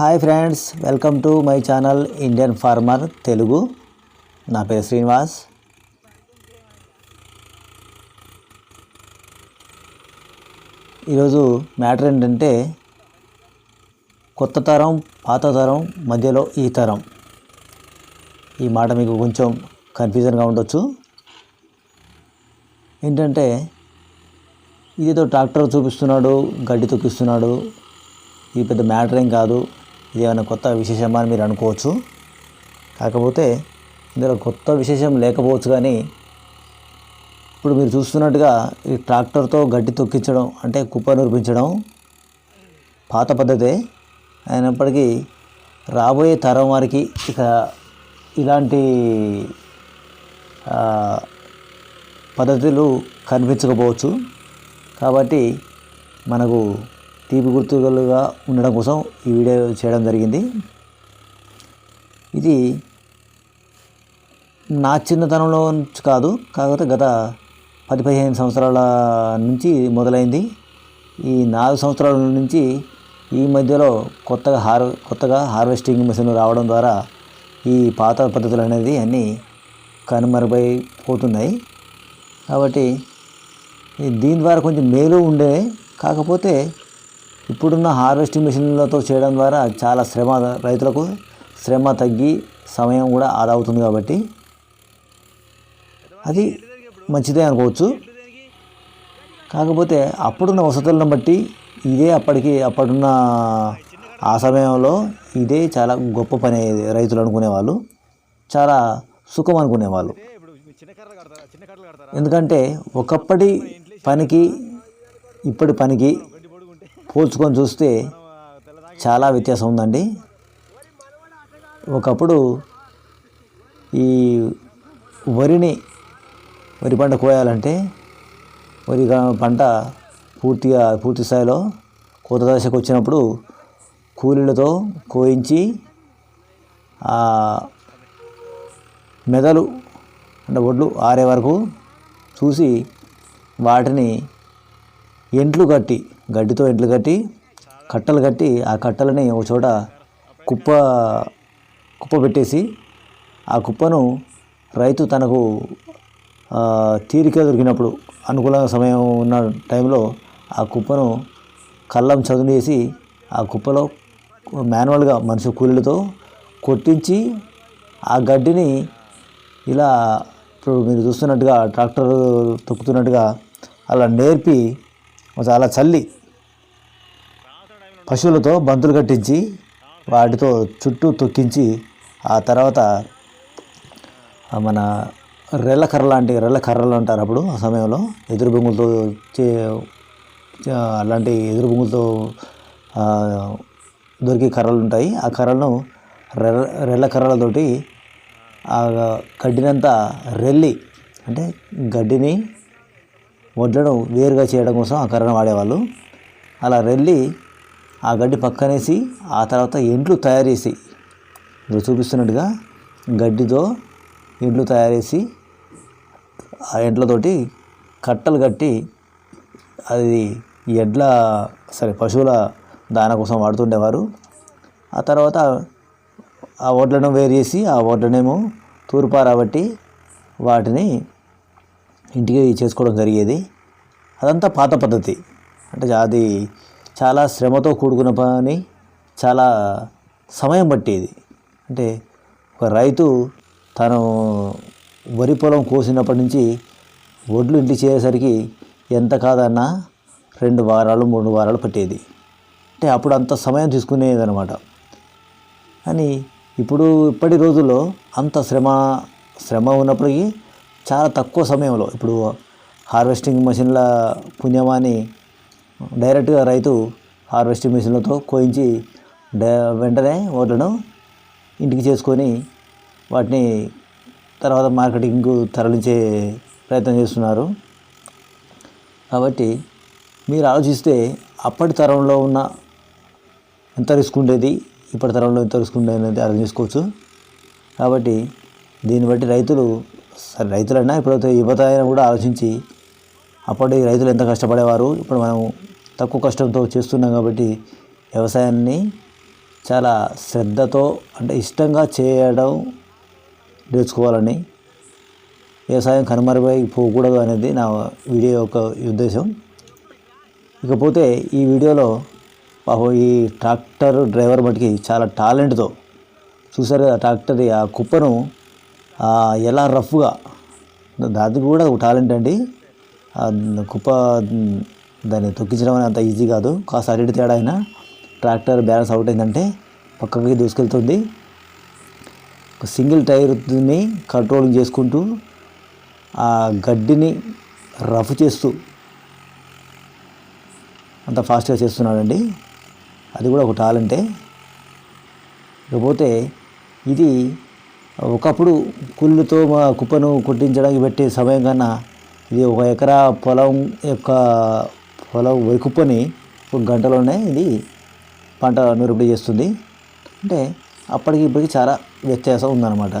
Hi friends welcome to my channel Indian farmer Telugu. నా పేరు శ్రీనివాస్. ఈరోజు మ్యాటర్ ఏంటంటే కొత్త తరం పాత తరం మధ్యలో ఈ తరం. ఈ మాట మీకు కొంచెం కన్ఫ్యూజన్గా ఉండొచ్చు. ఏంటంటే ఇదేదో ట్రాక్టర్ చూపిస్తున్నాడు గడ్డి తొక్కిస్తున్నాడు ఇది పెద్ద మ్యాటర్ ఏం కాదు. ఇది ఏమైనా కొత్త విశేషమా అని మీరు అనుకోవచ్చు. కాకపోతే ఇందులో కొత్త విశేషం లేకపోవచ్చు కానీ ఇప్పుడు మీరు చూస్తున్నట్టుగా ఈ ట్రాక్టర్తో గడ్డి తొక్కించడం అంటే కుప్ప నిరూపించడం పాత పద్ధతే. అయినప్పటికీ రాబోయే తరం వారికి ఇక ఇలాంటి పద్ధతులు కనిపించకపోవచ్చు. కాబట్టి మనకు తీపి గుర్తులుగా ఉండడం కోసం ఈ వీడియో చేయడం జరిగింది. ఇది నా చిన్నతనంలో నుంచి కాదు కాకపోతే గత పది పదిహేను సంవత్సరాల నుంచి మొదలైంది. ఈ నాలుగు సంవత్సరాల నుంచి ఈ మధ్యలో కొత్తగా హార్ కొత్తగా హార్వెస్టింగ్ మిషన్ రావడం ద్వారా ఈ పాత పద్ధతులు అనేది అన్నీ కనుమరుగైపోతున్నాయి కాబట్టి దీని ద్వారా కొంచెం మేలు ఉండే కాకపోతే ఇప్పుడున్న హార్వెస్టింగ్ మిషన్లతో చేయడం ద్వారా చాలా శ్రమ రైతులకు శ్రమ తగ్గి సమయం కూడా ఆదా అవుతుంది కాబట్టి అది మంచిదే అనుకోవచ్చు. కాకపోతే అప్పుడున్న వసతులను బట్టి ఇదే అప్పటికి అప్పుడున్న ఆ సమయంలో ఇదే చాలా గొప్ప పని అయ్యేది రైతులు అనుకునేవాళ్ళు. చాలా సుఖం అనుకునేవాళ్ళు. ఎందుకంటే ఒకప్పటి పనికి ఇప్పటి పనికి పోల్చుకొని చూస్తే చాలా వ్యత్యాసం ఉందండి. ఒకప్పుడు ఈ వరిని వరి పంట కోయాలంటే వరి పంట పూర్తిగా పూర్తి స్థాయిలో కోత దశకు వచ్చినప్పుడు కూలీలతో కోయించి మెదలు అంటే ఒడ్లు ఆరే వరకు చూసి వాటిని ఎంట్లు కట్టి గడ్డితో ఎడ్లు కట్టి కట్టలు కట్టి ఆ కట్టలని ఒక చోట కుప్ప కుప్ప పెట్టేసి ఆ కుప్పను రైతు తనకు తీరిక దొరికినప్పుడు అనుకూల సమయం ఉన్న టైంలో ఆ కుప్పను కళ్ళం చదును చేసి ఆ కుప్పలో మాన్యువల్గా మనిషి కూలీలతో కొట్టించి ఆ గడ్డిని ఇలా ఇప్పుడు మీరు చూస్తున్నట్టుగా ట్రాక్టర్ తొక్కుతున్నట్టుగా అలా నేర్పి చాలా చల్లి పశువులతో బంతులు కట్టించి వాటితో చుట్టూ తొక్కించి ఆ తర్వాత మన రెల్ల కర్ర లాంటి రెల్ల కర్రలు అంటారు అప్పుడు ఆ సమయంలో ఎదురు బొంగులతో చే అలాంటి ఎదురు బొంగులతో దొరికే కర్రలు ఉంటాయి. ఆ కర్రలను రెర్ర రెల్ల కర్రలతోటి ఆ గడ్డినంతా రెల్లి అంటే గడ్డిని వడ్లను వేరుగా చేయడం కోసం ఆ కర్రను వాడేవాళ్ళు. అలా రెల్లి ఆ గడ్డి పక్కనేసి ఆ తర్వాత ఎంట్లు తయారు చేసి ఇప్పుడు చూపిస్తున్నట్టుగా గడ్డితో ఇండ్లు తయారేసి ఆ ఎంట్లతోటి కట్టలు కట్టి అది ఎడ్ల సరే పశువుల దాన కోసం వాడుతుండేవారు. ఆ తర్వాత ఆ ఓట్లను వేరు చేసి ఆ ఓట్లనేమో తూర్పారబట్టి వాటిని ఇంటికి చేసుకోవడం జరిగేది. అదంతా పాత పద్ధతి. అంటే అది చాలా శ్రమతో కూడుకున్న పని చాలా సమయం పట్టేది. అంటే ఒక రైతు తను వరి పొలం కోసినప్పటి నుంచి ఒడ్లు ఇంటికి చేరేసరికి ఎంత కాదన్నా రెండు వారాలు మూడు వారాలు పట్టేది. అంటే అప్పుడు అంత సమయం తీసుకునేది అనమాట కానీ ఇప్పుడు ఇప్పటి రోజుల్లో అంత శ్రమ శ్రమ ఉన్నప్పటికీ చాలా తక్కువ సమయంలో ఇప్పుడు హార్వెస్టింగ్ మెషిన్ల పుణ్యమాని డైరెక్ట్గా రైతు హార్వెస్టింగ్ మిషన్లతో కోయించి వెంటనే ఓట్లను ఇంటికి చేసుకొని వాటిని తర్వాత మార్కెటింగ్కు తరలించే ప్రయత్నం చేస్తున్నారు. కాబట్టి మీరు ఆలోచిస్తే అప్పటి తరంలో ఉన్న ఎంత రిస్క్ ఉండేది ఇప్పటి తరంలో ఎంత రిస్క్ ఉండేది అనేది అర్థం చేసుకోవచ్చు. కాబట్టి దీన్ని బట్టి రైతులు సరే రైతులైనా ఇప్పుడైతే యువత అయినా కూడా ఆలోచించి అప్పటి రైతులు ఎంత కష్టపడేవారు? ఇప్పుడు మనం తక్కువ కష్టంతో చేస్తున్నాం కాబట్టి వ్యవసాయాన్ని చాలా శ్రద్ధతో అంటే ఇష్టంగా చేయడం నేర్చుకోవాలని వ్యవసాయం కనుమరుగైపోకూడదు అనేది నా వీడియో యొక్క ఉద్దేశం. ఇకపోతే ఈ వీడియోలో పాపం ఈ ట్రాక్టర్ డ్రైవర్ మటుకి చాలా టాలెంట్తో చూసారు కదా ట్రాక్టర్ ఆ కుప్పను ఎలా రఫ్గా దానికి కూడా ఒక టాలెంట్ అండి. కుప్ప దాన్ని తొక్కించడం అనేది అంత ఈజీ కాదు. కాస్త అడిటి తేడా అయినా ట్రాక్టర్ బ్యాలెన్స్ అవుట్ అయిందంటే పక్కకి దూసుకెళ్తుంది. ఒక సింగిల్ టైర్ని కంట్రోల్ చేసుకుంటూ ఆ గడ్డిని రఫ్ చేస్తూ అంత ఫాస్ట్గా చేస్తున్నాడండి. అది కూడా ఒక టాలెంటే. ఇకపోతే ఇది ఒకప్పుడు కుళ్ళుతో మా కుప్పను కొట్టించడానికి పెట్టే సమయం కన్నా ఇది ఒక ఎకరా పొలం యొక్క పొలం వైకుప్పని ఒక గంటలోనే ఇది పంట నిరుపడి చేస్తుంది. అంటే అప్పటికి ఇప్పటికి చాలా వ్యత్యాసం ఉందన్నమాట.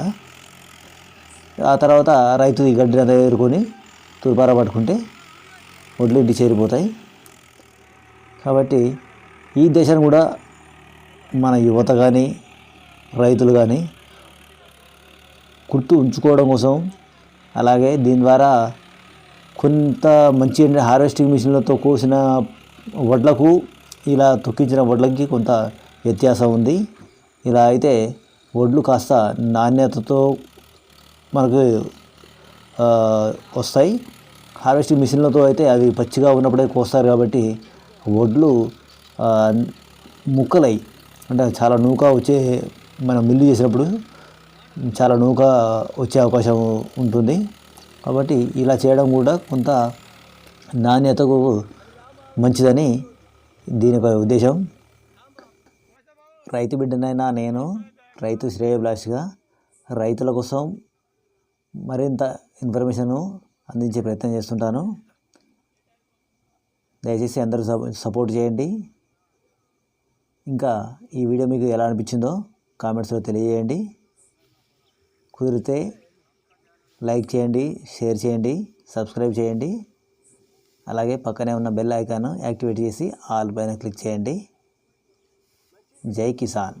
ఆ తర్వాత రైతు ఈ గడ్డిని అంతా ఎదుర్కొని తూర్పార పట్టుకుంటే ఒడ్లు ఇంటి చేరిపోతాయి. కాబట్టి ఈ దేశాన్ని కూడా మన యువత కానీ రైతులు కానీ గుర్తు ఉంచుకోవడం కోసం అలాగే దీని ద్వారా కొంత మంచి హార్వెస్టింగ్ మిషన్లతో కోసిన వడ్లకు ఇలా తొక్కించిన వడ్లకి కొంత వ్యత్యాసం ఉంది. ఇలా అయితే వడ్లు కాస్త నాణ్యతతో మనకు వస్తాయి. హార్వెస్టింగ్ మిషన్లతో అయితే అవి పచ్చిగా ఉన్నప్పుడే కోస్తారు కాబట్టి వడ్లు ముక్కలై అంటే చాలా నూక వచ్చే మనం మిల్లు చేసినప్పుడు చాలా నూక వచ్చే అవకాశం ఉంటుంది. కాబట్టి ఇలా చేయడం కూడా కొంత నాణ్యతకు మంచిదని దీని యొక్క ఉద్దేశం. రైతు బిడ్డనైనా నేను రైతు శ్రేయభిలాషిగా రైతుల కోసం మరింత ఇన్ఫర్మేషన్ను అందించే ప్రయత్నం చేస్తుంటాను. దయచేసి అందరూ సపో- సపోర్ట్ చేయండి. ఇంకా ఈ వీడియో మీకు ఎలా అనిపించిందో కామెంట్స్లో తెలియజేయండి. కుదిరితే లైక్ చేయండి షేర్ చేయండి సబ్స్క్రైబ్ చేయండి అలాగే పక్కనే ఉన్న బెల్ ఐకాన్ యాక్టివేట్ చేసి ఆల్ పైన క్లిక్ చేయండి జై కిసాన్